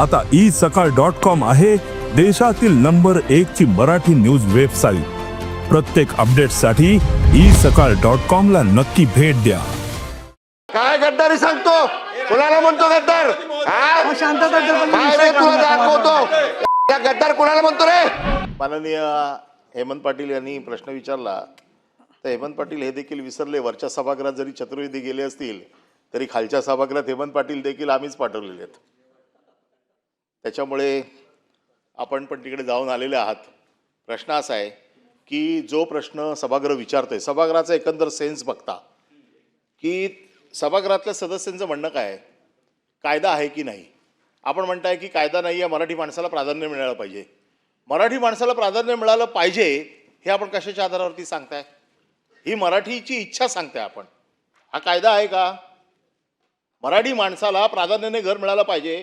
आता ई सकाळ dot com आहे देशातील नंबर एक ची मराठी न्यूज वेबसाईट. प्रत्येक अपडेटसाठी ई सकाळ डॉट कॉम ला नक्की भेट द्या. काय गद्दारी सांगतो? कुणाला म्हणतो गद्दार? हा? तुला गद्दार कुणाला म्हणतो रे? माननीय हेमंत पाटील यांनी प्रश्न विचारला. तर हेमंत पाटील हे देखील विसरले. वरच्या सभागृहात जरी चतुर्वेदी गेले असतील तरी खालच्या सभागृहात हेमंत पाटील देखील आम्हीच पाठवलेले आहेत. त्याच्यामुळे आपण पण तिकडे जाऊन आलेले आहात. प्रश्न असा आहे की जो प्रश्न सभागृह विचारतोय सभागृहाचा एकंदर सेन्स बघता की सभागृहातल्या सदस्यांचं म्हणणं काय कायदा आहे की नाही? आपण म्हणताय की कायदा नाही आहे मराठी माणसाला प्राधान्य मिळालं पाहिजे. मराठी माणसाला प्राधान्य मिळालं पाहिजे हे आपण कशाच्या आधारावरती सांगताय? ही मराठीची इच्छा सांगताय आपण. हा कायदा आहे का? मराठी माणसाला प्राधान्याने घर मिळालं पाहिजे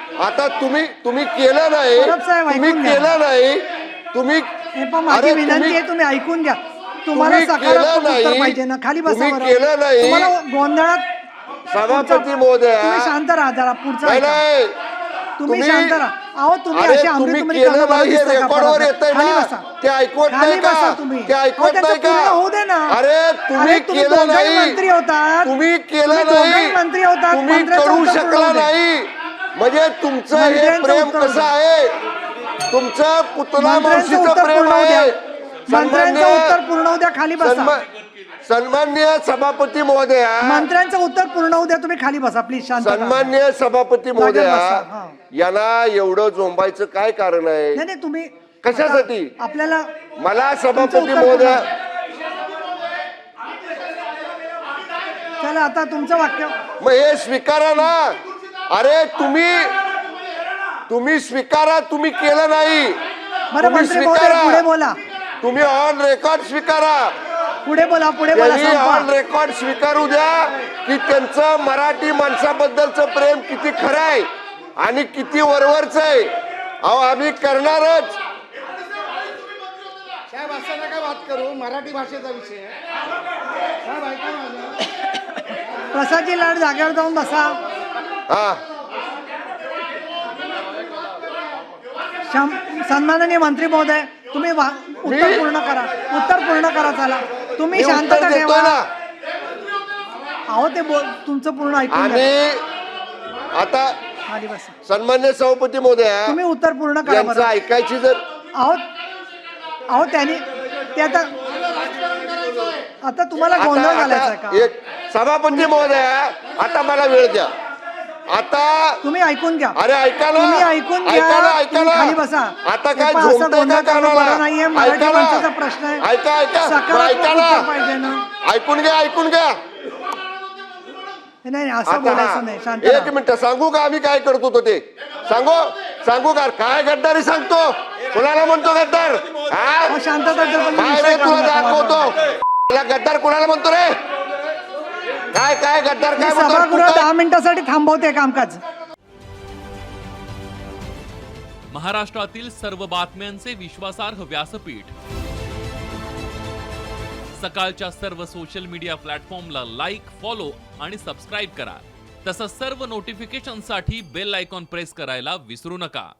आता तुम्ही तुम्ही केलं नाही परब साहेब, तुम्ही घ्या. केलं नाही तुम्ही हे पण माझी अरे विनंती तुम्ही- आहे तुम्ही ऐकून घ्या तुम्हाला तुम्ही केलं सकारात्मक उत्तर नाही. पाहिजे ना खाली बसा तुम्ही बरं. केलं नाही. तुम्हाला गोंधळात सभापती पुढचा- महोदया तुम्ही शांत राहा जरा पुढचा नाही ऐका. नाही तुम्ही शांत राहा अहो तुम्ही अरे तुम्ही केलं काका नाही दिसताय का रेकॉर्डवर परत? येतंय खाली ना बसा. ते ऐकवत खाली नाही का बसा तुम्ही ते अहो, ऐकवत त्याचं नाही का पूर्ण होऊ दे ना अरे तुम्ही केलं दोघंही नाही मंत्री होतात तुम्ही केलं तुम्ही दोघंही नाही मंत्री होतात तुम्ही मंत्र्याचं करू उत्तर शकला दे. नाही म्हणजे तुमचं हे मंत्र्यांचं प्रेम उत्तर कसं आहे तुमचं पुतला मंत्र्यांचं मावशीचं उत्तर प्रेम पूर्ण होऊ द्या. आहे मंत्र्यांचं सन्मान्य- उत्तर पूर्ण होऊ द्या खाली बसा सन्मा- सन्मान्य सभापती महोदया मंत्र्यांचं उत्तर पूर्ण होऊ द्या तुम्ही खाली बसा प्लीज शांत राहा. सन्मान्य सभापती महोदया बसा, हा. यांना एवढं झोंबायचं काय कारण आहे नाही नाही तुम्ही कशासाठी? आता आपल्याला मला तुमचं सभापती उत्तर महोदया चला आता तुमचं वाक्य मग हे स्वीकारा ना अरे तुम्ही तुम्ही स्वीकारा तुम्ही केलं नाही. तुम्ही पुढे बोला. तुम्ही ऑन रेकॉर्ड स्वीकारा. पुढे बोला पुढे बोला ऑन. रेकॉर्ड स्वीकारू द्या की त्यांचं मराठी माणसाबद्दलचं प्रेम किती खरं आहे आणि किती वरवरच आहे. अहो आम्ही करणारच. साहेब असं नका बात करू. मराठी भाषेचा विषय प्रसादजी लाड जागेवर जाऊन बसा. सन्माननीय मंत्री महोदय तुम्ही उत्तर पूर्ण करा. उत्तर पूर्ण करा चला. तुम्ही शांतता ठेवा अहो ते बोल तुमचं पूर्ण ऐकून. आता सन्मान्य सभापती महोदया तुम्ही उत्तर पूर्ण करा ऐकायची जर अहो अहो त्यांनी ते आता आता तुम्हाला गोंधळ घालायचा का? एक सभापती महोदया आता मला वेळ द्या. आता तुम्ही ऐकून घ्या. अरे ऐका ना. तुम्ही ऐकून घ्या. ऐका ना ऐका तुम्ही ना. खाली बसा. आता हे काय पहा, असं झोपतंय गोंधळ का करणं कानाला बरं नाहीये. मराठी ऐका ना. प्रश्न आहे. ऐका ऐका. बरं, सकारात्मक ऐका उत्तर पाहिजे ना. ऐकून घ्या ऐकून घ्या. नाही नाही असं आता बोलायचं नाही. शांत एक राहा. मिनिट. सांगू का आम्ही काय करतो तो ते? सांगू? सांगू का? काय गद्दारी सांगतो? कुणाला म्हणतो गद्दार? हा? अहो, शांतता तुम्ही काय विषय तुला दाखवतो. तुला गद्दार कुणाला म्हणतो रे? काय काय गद्दार मी काय सभागृह दहा मिनिटासाठी थांबवते कामकाज. महाराष्ट्रातील सर्व बातम्यांचे विश्वासार्ह व्यासपीठ. सकाळच्या सर्व सोशल मीडिया प्लॅटफॉर्मला लाईक फॉलो आणि सबस्क्राईब करा. तसंच सर्व नोटिफिकेशनसाठी बेल आयकॉन प्रेस करायला विसरू नका.